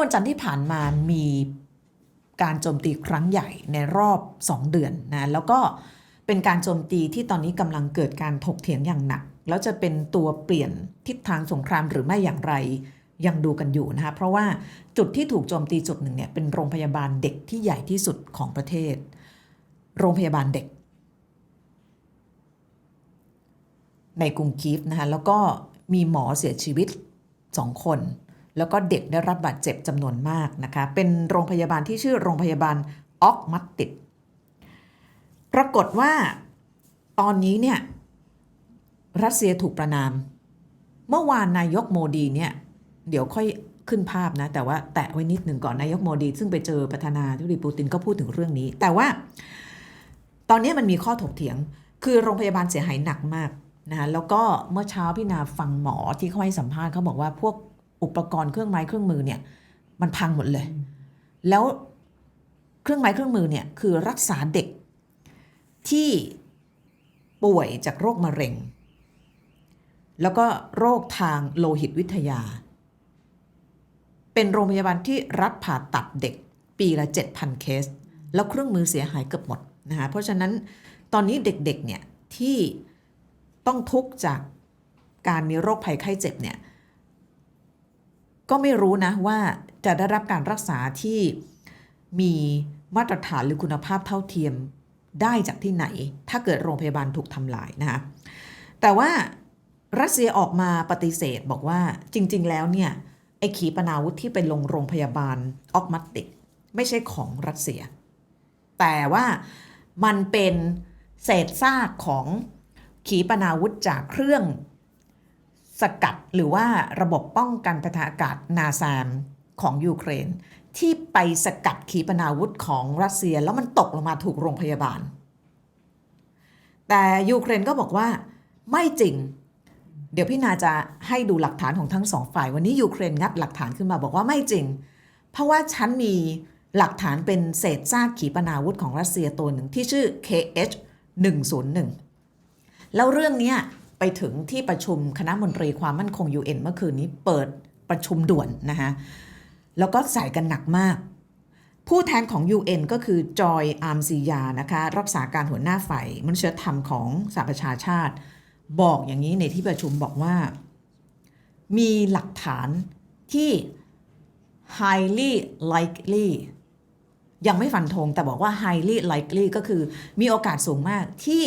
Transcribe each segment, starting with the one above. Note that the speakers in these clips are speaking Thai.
อวันจันทร์ที่ผ่านมามีการโจมตีครั้งใหญ่ในรอบ 2 เดือนนะแล้วก็เป็นการโจมตีที่ตอนนี้กำลังเกิดการถกเถียงอย่างหนัก แล้วจะเป็นตัวเปลี่ยนทิศทางสงครามหรือไม่อย่างไรยังดูกันอยู่นะคะเพราะว่าจุดที่ถูกโจมตีจุดหนึ่งเนี่ยเป็นโรงพยาบาลเด็กที่ใหญ่ที่สุดของประเทศ โรงพยาบาลเด็ก ในกรุงคีฟนะคะแล้วก็มีหมอเสียชีวิต2คน แล้วก็เด็กได้รับบาดเจ็บจำนวนมากนะคะ เป็นโรงพยาบาลที่ชื่อโรงพยาบาลออกมัตติดปรากฏว่าตอนนี้เนี่ยรัสเซียถูกประนาม เมื่อวานนายกโมดีเนี่ยเดี๋ยวค่อยขึ้นภาพนะ แต่ว่าแตะไว้นิดหนึ่งก่อนนายกโมดี ซึ่งไปเจอประธานาธิบดีปูตินก็พูดถึงเรื่องนี้ แต่ว่า ตอนนี้มันมีข้อถกเถียง คือโรงพยาบาลเสียหายหนักมากนะคะแล้วก็เมื่อเช้าพี่นาฟังหมอที่เขาให้สัมภาษณ์เขาบอกว่าพวก อุปกรณ์เครื่องไม้เครื่องมือเนี่ยมันพังหมดเลย แล้วเครื่องไม้เครื่องมือเนี่ยคือรักษาเด็กที่ป่วยจากโรคมะเร็ง แล้วก็โรคทางโลหิตวิทยา เป็นโรงพยาบาลที่รับผ่าตัดเด็กปีละ 7,000 เคส แล้วเครื่องมือเสียหายเกือบหมดนะคะเพราะฉะนั้นตอนนี้เด็กๆเนี่ยที่ต้องทุกข์จากการมีโรคภัยไข้เจ็บเนี่ย ก็ไม่รู้นะว่าจะได้รับการรักษาที่มีมาตรฐานหรือคุณภาพเท่าเทียมได้จากที่ไหน ถ้าเกิดโรงพยาบาลถูกทำลายนะคะแต่ว่ารัสเซียออกมาปฏิเสธบอกว่าจริง ๆ แล้วเนี่ยไอ้ขีปนาวุธที่ไปลงโรงพยาบาลออกมัตติกไม่ใช่ของรัสเซีย แต่ว่ามันเป็นเศษซากของขีปนาวุธจากเครื่อง สกัดหรือว่าระบบป้องกันปะทะอากาศนาซามของยูเครน ที่ไปสกัดขีปนาวุธของรัสเซียแล้วมันตกลงมาถูกโรงพยาบาล แต่ยูเครนก็บอกว่าไม่จริง เดี๋ยวพี่นาจะให้ดูหลักฐานของทั้งสองฝ่าย วันนี้ยูเครนงัดหลักฐานขึ้นมาบอกว่าไม่จริง เพราะว่าฉันมีหลักฐานเป็นเศษซากขีปนาวุธของรัสเซียตัวหนึ่งที่ชื่อ KH 101แล้วเรื่องเนี้ย ไปถึงที่ประชุมคณะมนตรีความมั่นคง UN เมื่อคืนนี้เปิดประชุมด่วนนะคะแล้วก็ใส่กันหนักมาก ผู้แทนของ UN ก็คือจอยอาร์มซียานะคะรักษาการหัวหน้าฝ่ายมนุษยธรรมของสหประชาชาติ บอกอย่างนี้ในที่ประชุมบอกว่า มีหลักฐานที่ highly likely ยังไม่ฟันธงแต่บอกว่า highly likely ก็คือมีโอกาสสูงมากที่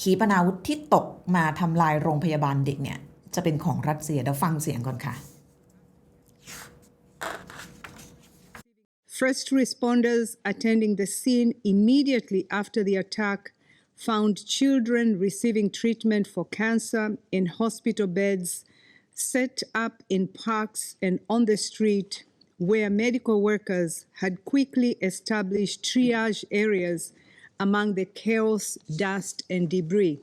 ขีปนาวุธที่ตกมาทำลายโรงพยาบาลเด็กเนี่ย จะเป็นของรัสเซียเดี๋ยวฟังเสียงก่อนค่ะ First responders attending the scene immediately after the attack found children receiving treatment for cancer in hospital beds set up in parks and on the street where medical workers had quickly established triage areas among the chaos, dust, and debris.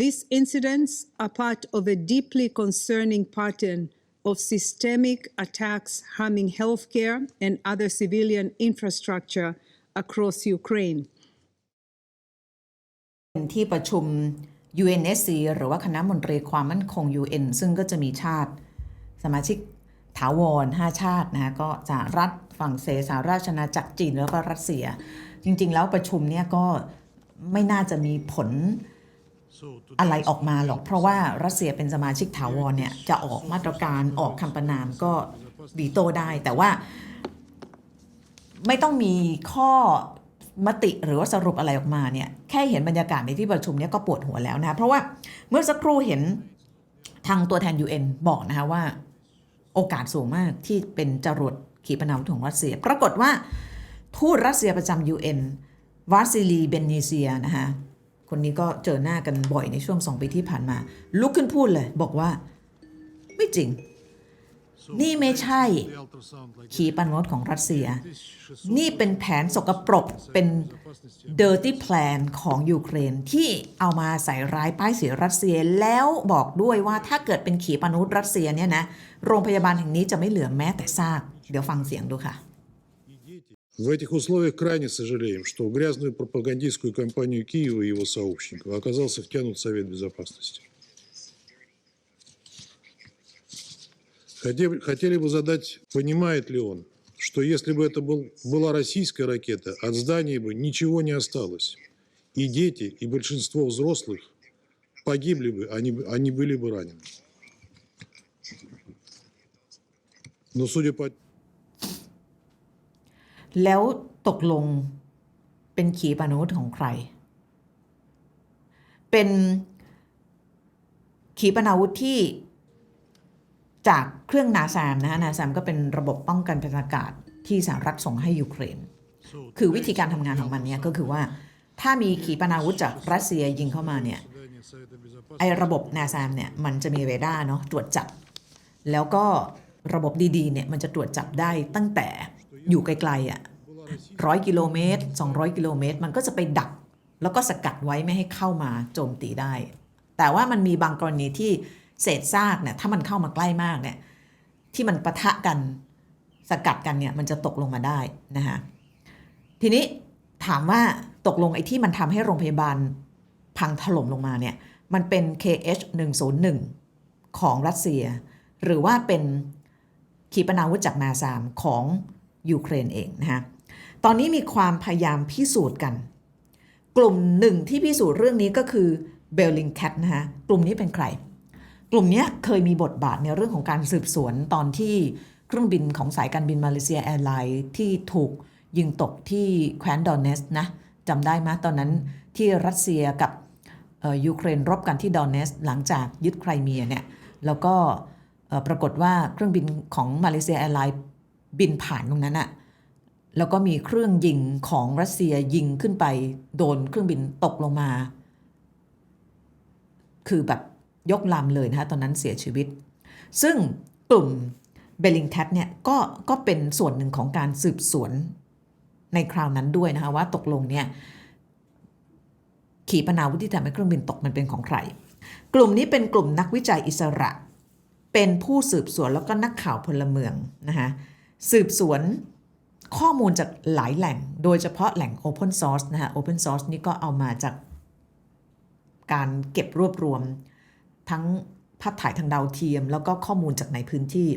These incidents are part of a deeply concerning pattern of systemic attacks harming healthcare and other civilian infrastructure across Ukraine. ที่ประชุม UNSC หรือว่าคณะมนตรีความมั่นคง UN ซึ่งก็จะมีชาติ สมาชิกถาวร 5 ชาตินะก็สหรัฐฝรั่งเศสสหราชอาณาจักรจีนแล้วก็รัสเซีย จริง ๆ แล้วประชุมเนี่ยก็ไม่น่าจะมีผลอะไรออกมาหรอก เพราะว่ารัสเซียเป็นสมาชิกถาวรเนี่ยจะออกมาตรการออกคำประนามก็วีโต้ได้ แต่ว่าไม่ต้องมีข้อมติหรือว่าสรุปอะไรออกมาเนี่ยแค่เห็นบรรยากาศในที่ประชุมเนี่ยก็ปวดหัวแล้วนะคะเพราะว่าเมื่อสักครู่เห็นทางตัวแทน UN บอกนะคะว่า โอกาสสูงมากที่เป็นจรวดขีปนาวุธของรัสเซีย ปรากฏว่า ทูตรัสเซียประจำ UN วาซิลีเบนนีเซียนะคะคนนี้ก็เจอหน้ากันบ่อยในช่วงสองปีที่ผ่านมา ลุกขึ้นพูดเลย บอกว่า ไม่จริง นี่ไม่ใช่ ขีปนาวุธของรัสเซีย นี่เป็นแผนสกปรกเป็น dirty plan ของยูเครนที่เอามาใส่ร้ายป้ายสีรัสเซียแล้วบอกด้วยว่าถ้าเกิดเป็นขีปนาวุธรัสเซียเนี่ยนะ โรงพยาบาลแห่งนี้จะไม่เหลือแม้แต่ซาก เดี๋ยวฟังเสียงดูค่ะ В этих условиях крайне сожалеем, что в грязную пропагандистскую кампанию Киева и его сообщников оказался втянут Совет Безопасности. Хотели, бы задать, понимает ли он, что если бы это был, была российская ракета, от здания бы ничего не осталось. И дети, и большинство взрослых погибли бы, они, они были бы ранены. Но судя по แล้วตกลงเป็นขีปนาวุธของใคร เป็นขีปนาวุธที่จากเครื่องนาซามนะฮะนาซามก็เป็นระบบป้องกันพลอากาศที่สหรัฐส่งให้ยูเครน คือวิธีการทำงานของมันเนี่ยก็คือว่าถ้ามีขีปนาวุธจากรัสเซียยิงเข้ามาเนี่ยไอระบบนาซามเนี่ยมันจะมีเรดาร์เนาะตรวจจับ แล้วก็ระบบดีๆเนี่ยมันจะตรวจจับได้ตั้งแต่ อยู่ไกลๆอะร้อยกิโลเมตร 200 กิโลเมตร มันก็จะไปดัก แล้วก็สกัดไว้ไม่ให้เข้ามาโจมตีได้ แต่ว่ามันมีบางกรณีที่เศษซากเนี่ยถ้ามันเข้ามาใกล้มากเนี่ยที่มันปะทะกันสกัดกันเนี่ยมันจะตกลงมาได้นะคะทีนี้ถามว่าตกลงไอ้ที่มันทำให้โรงพยาบาลพังถล่มลงมาเนี่ยมันเป็น KH 101ของรัสเซีย หรือว่าเป็นขีปนาวุธจากนาซามของ ยูเครนเองนะคะตอนนี้มีความพยายามพิสูจน์กัน กลุ่มหนึ่งที่พิสูจน์เรื่องนี้ก็คือเบลลิงแคทนะคะกลุ่มนี้เป็นใคร กลุ่มนี้เคยมีบทบาทในเรื่องของการสืบสวนตอนที่เครื่องบินของสายการบินมาเลเซียแอร์ไลน์ที่ถูกยิงตกที่แคว้นดอนเนสนะจำได้ไหมตอนนั้นที่รัสเซียกับยูเครนรบกันที่ดอนเนส หลังจากยึดไครเมียเนี่ยแล้วก็ปรากฏว่าเครื่องบินของมาเลเซียแอร์ไลน์ บินผ่านตรงนั้นอะแล้วก็มีเครื่องยิงของรัสเซียยิงขึ้นไป โดนเครื่องบินตกลงมา คือแบบยกลำเลยนะคะตอนนั้นเสียชีวิต ซึ่งกลุ่มเบลลิงแคทเนี่ยก็ก็เป็นส่วนหนึ่งของการสืบสวนในคราวนั้นด้วยนะคะว่าตกลงเนี่ยขีปนาวุธที่ทำให้เครื่องบินตกมันเป็นของใคร กลุ่มนี้เป็นกลุ่มนักวิจัยอิสระ เป็นผู้สืบสวนแล้วก็นักข่าวพลเมืองนะคะ สืบสวนข้อมูลจากหลายแหล่ง โดยเฉพาะแหล่ง Open Source นะคะ Open Source นี่ก็เอามาจากการเก็บรวบรวม ทั้งภาพถ่ายทางดาวเทียม แล้วก็ข้อมูลจากในพื้นที่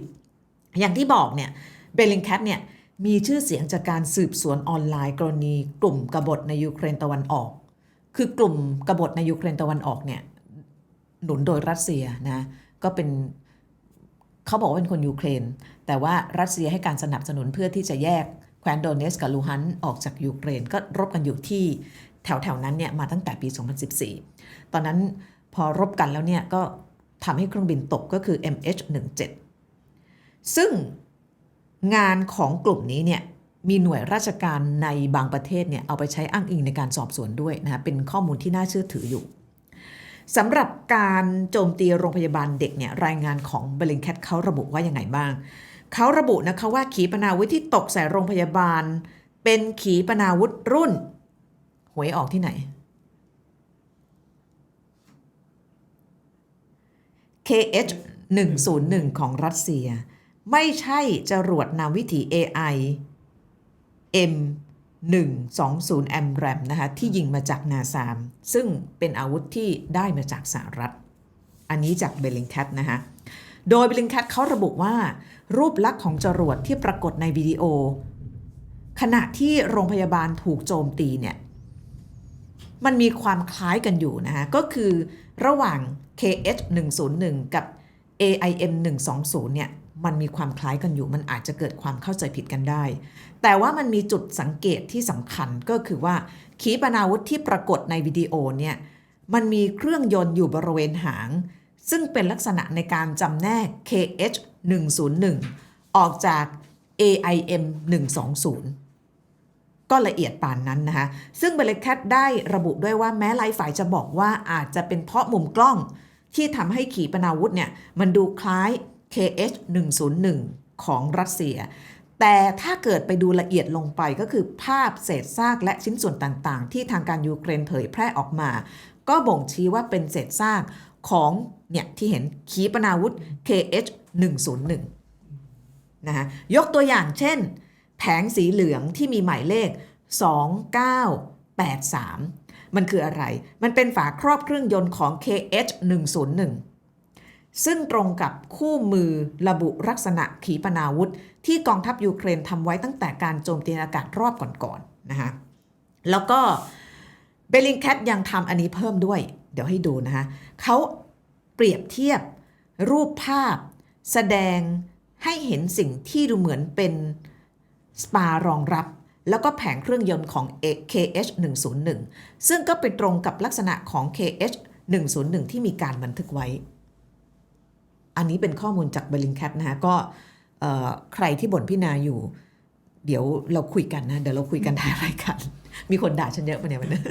อย่างที่บอกเนี่ยเบลลิงแคทเนี่ยมีชื่อเสียงจากการสืบสวนออนไลน์กรณีกลุ่มกบฏในยูเครนตะวันออก คือกลุ่มกบฏในยูเครนตะวันออกเนี่ยหนุนโดยรัสเซียนะก็เป็น เขาบอกว่าเป็นคนยูเครน แต่ว่ารัสเซียให้การสนับสนุนเพื่อที่จะแยกแคว้นโดเนสกับลูฮันออกจากยูเครน ก็รบกันอยู่ที่แถวๆนั้นเนี่ยมาตั้งแต่ปี 2014 ตอนนั้นพอรบกันแล้วเนี่ยก็ทำให้เครื่องบินตกก็คือ MH17 ซึ่งงานของกลุ่มนี้เนี่ยมีหน่วยราชการในบางประเทศเนี่ยเอาไปใช้อ้างอิงในการสอบสวนด้วยนะคะเป็นข้อมูลที่น่าเชื่อถืออยู่ สำหรับการโจมตีโรงพยาบาลเด็กเนี่ยรายงานของเบลิงแคทเขาระบุว่ายังไงบ้าง เขาระบุนะคะว่าขีปนาวุธที่ตกใส่โรงพยาบาล เป็นขีปนาวุธรุ่น หวยออกที่ไหน KH 101 ของรัสเซีย ไม่ใช่จรวดนำวิถี AI M 120 m r a m นะคะที่ยิงมาจากนาซาม ซึ่งเป็นอาวุธที่ได้มาจากสหรัฐ อันนี้จากเบลลิงแคทนะคะโดยเบลลิงแคทเขาระบุว่า รูปลักษณ์ของจรวดที่ปรากฏในวิดีโอ ขณะที่โรงพยาบาลถูกโจมตีเนี่ย มันมีความคล้ายกันอยู่นะคะก็คือระหว่าง KH 101 กับ AIM 120 เนี่ย มันมีความคล้ายกันอยู่ มันอาจจะเกิดความเข้าใจผิดกันได้ แต่ว่ามันมีจุดสังเกตที่สำคัญก็คือว่า ขีปนาวุธที่ปรากฏในวิดีโอเนี่ยมันมีเครื่องยนต์อยู่บริเวณหาง ซึ่งเป็นลักษณะในการจำแนก KH 101ออกจาก AIM 120 ก็ละเอียดปานนั้นนะคะ ซึ่งเบลแคทได้ระบุด้วยว่าแม้ไลฟ์ฝ่ายจะบอกว่าอาจจะเป็นเพราะมุมกล้องที่ทำให้ขีปนาวุธเนี่ยมันดูคล้าย KH 101ของรัสเซีย แต่ถ้าเกิดไปดูละเอียดลงไปก็คือภาพเศษซากและชิ้นส่วนต่างๆ ที่ทางการยูเครนเผยแพร่ออกมา ก็บ่งชี้ว่าเป็นเศษซากของเนี่ยที่เห็นขีปนาวุธ KH 101นะคะยกตัวอย่างเช่น แผงสีเหลืองที่มีหมายเลข 2983 มันคืออะไร มันเป็นฝาครอบเครื่องยนต์ของ KH 101 ซึ่งตรงกับคู่มือระบุลักษณะขีปนาวุธ ที่กองทัพยูเครนทำไว้ตั้งแต่การโจมตีอากาศรอบก่อนๆนะคะแล้วก็เบลิงแคทยังทำอันนี้เพิ่มด้วย เดี๋ยวให้ดูนะคะเขาเปรียบเทียบรูปภาพแสดงให้เห็นสิ่งที่ดูเหมือนเป็นสปารองรับ แล้วก็แผงเครื่องยนต์ของ KH 101ซึ่งก็เป็นตรงกับลักษณะของ KH 101ที่มีการบันทึกไว้ อันนี้เป็นข้อมูลจากเบลิงแคทนะคะก็ใครที่บ่นพี่นาอยู่ เดี๋ยวเราคุยกันนะ เดี๋ยวเราคุยกันท้ายรายการมีคนด่าฉันเยอะปะเนี่ยวันนี้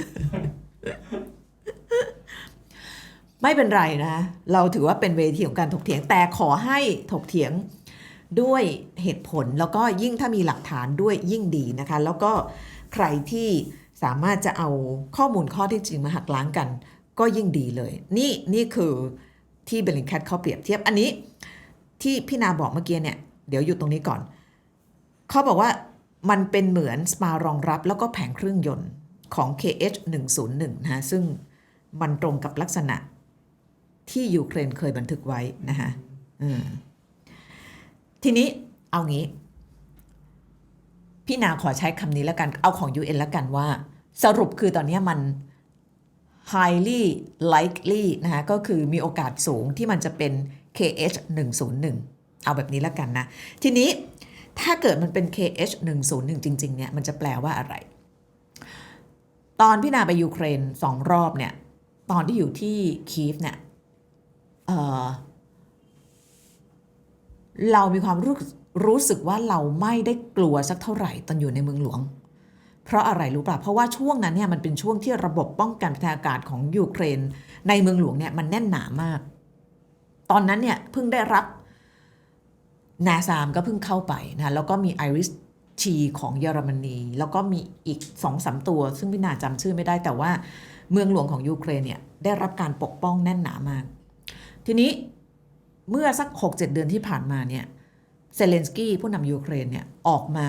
ไม่เป็นไรนะเราถือว่าเป็นเวทีของการถกเถียงแต่ขอให้ถกเถียงด้วยเหตุผลแล้วก็ยิ่งถ้ามีหลักฐานด้วยยิ่งดีนะคะ แล้วก็ใครที่สามารถจะเอาข้อมูลข้อเที่จริงมาหักล้างกัน ก็ยิ่งดีเลย นี่นี่คือ ที่เบลลิงแคทเขาเปรียบเทียบอันนี้ ที่พี่นาบอกเมื่อกี้เนี่ยเดี๋ยวอยู่ตรงนี้ก่อน เขาบอกว่ามันเป็นเหมือนสปารองรับแล้วก็แผงเครื่องยนต์ของ KH 101นะฮะซึ่งมันตรงกับลักษณะที่ยูเครนเคยบันทึกไว้นะฮะทีนี้เอางี้ พี่นาขอใช้คำนี้แล้วกัน เอาของ UN แล้วกันว่า สรุปคือตอนนี้มัน highly likely นะคะก็คือมีโอกาสสูงที่มันจะเป็น KH 101เอาแบบนี้แล้วกันนะ ทีนี้ถ้าเกิดมันเป็น KH 101จริง ๆ เนี่ย มันจะแปลว่าอะไร ตอนพี่นาไปยูเครนสองรอบเนี่ย ตอนที่อยู่ที่คีฟเนี่ยเเรามีความรู้รู้สึกว่าเราไม่ได้กลัวสักเท่าไหร่ตอนอยู่ในเมืองหลวง เพราะอะไรรู้ป่ะ เพราะว่าช่วงนั้นเนี่ยมันเป็นช่วงที่ระบบป้องกันทางอากาศของยูเครน ในเมืองหลวงเนี่ยมันแน่นหนามาก ตอนนั้นเนี่ยเพิ่งได้รับนาซามก็เพิ่งเข้าไปนะแล้วก็มีไอริสชีของเยอรมนี แล้วก็มีอีกสองสามตัว ซึ่งพี่นาจำชื่อไม่ได้แต่ว่าเมืองหลวงของยูเครนเนี่ยได้รับการปกป้องแน่นหนามาก ทีนี้เมื่อสัก 6-7 เดือนที่ผ่านมาเนี่ยเซเลนสกี้ผู้นำยูเครนเนี่ยออกมา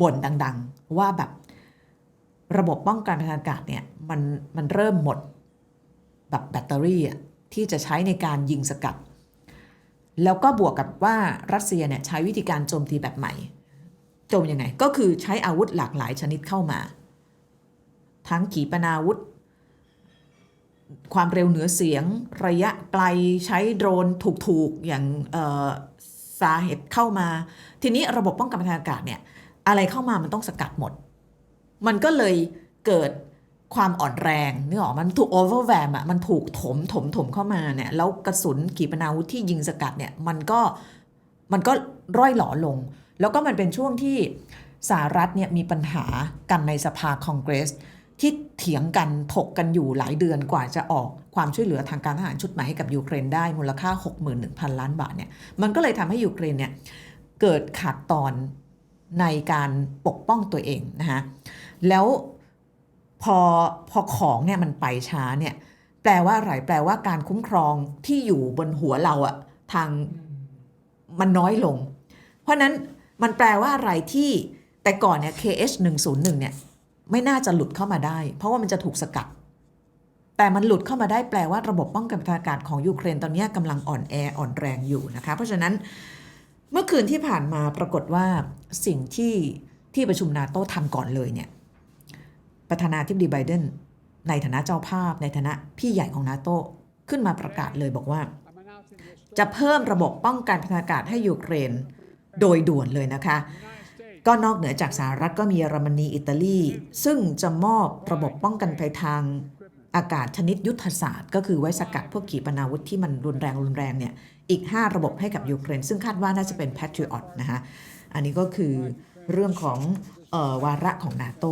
บ่นดัง ๆ ว่าแบบ ระบบป้องกันทางอากาศเนี่ยมันมันเริ่มหมดแบบแบตเตอรี่อะที่จะใช้ในการยิงสกัด แล้วก็บวกกับว่ารัสเซียเนี่ยใช้วิธีการโจมตีแบบใหม่ โจมยังไง ก็คือใช้อาวุธหลากหลายชนิดเข้ามา ทั้งขีปนาวุธ ความเร็วเหนือเสียง ระยะไกลใช้โดรนถูกๆอย่างสาเหตุเข้ามา ทีนี้ระบบป้องกันทางอากาศเนี่ยอะไรเข้ามามันต้องสกัดหมด มันก็เลยเกิดความอ่อนแรงนึกออกมันถูกโอเวอร์แวมอะมันถูกถมถมถมเข้ามาเนี่ยแล้วกระสุนขีปนาวุธที่ยิงสกัดเนี่ยมันก็มันก็ร่อยหลอลง แล้วก็มันเป็นช่วงที่สหรัฐเนี่ยมีปัญหากันในสภาคองเกรส ที่เถียงกันถกกันอยู่หลายเดือนกว่าจะออกความช่วยเหลือทางการทหารชุดใหม่ให้กับยูเครนได้มูลค่า 61,000 ล้านบาทเนี่ยมันก็เลยทำให้ยูเครนเนี่ยเกิดขาดตอนในการปกป้องตัวเองนะคะ แล้วพอพอของเนี่ยมันไปช้าเนี่ยแปลว่าอะไรแปลว่าการคุ้มครองที่อยู่บนหัวเราอะทางมันน้อยลง เพราะนั้นมันแปลว่าอะไรที่แต่ก่อนเนี่ย KH 101เนี่ยไม่น่าจะหลุดเข้ามาได้ เพราะว่ามันจะถูกสกัด แต่มันหลุดเข้ามาได้แปลว่าระบบป้องกันทางอากาศของยูเครนตอนนี้กำลังอ่อนแออ่อนแรงอยู่นะคะ เพราะฉะนั้นเมื่อคืนที่ผ่านมาปรากฏว่าสิ่งที่ที่ประชุมนาโต้ทำก่อนเลยเนี่ย ประธานาธิบดีไบเดนในฐานะเจ้าภาพ ในฐานะพี่ใหญ่ของนาโต้ขึ้นมาประกาศเลยบอกว่า จะเพิ่มระบบป้องกันทางอากาศให้ยูเครนโดยด่วนเลยนะคะ ก็นอกเหนือจากสหรัฐก็มีเยอรมนีอิตาลี ซึ่งจะมอบระบบป้องกันภัยทางอากาศชนิดยุทธศาสตร์ ก็คือไว้สกัดพวกขีปนาวุธที่มันรุนแรงรุนแรงเนี่ยอีก 5 ระบบให้กับยูเครน ซึ่งคาดว่าน่าจะเป็น Patriot นะคะอันนี้ก็คือเรื่องของออวาระของนาโต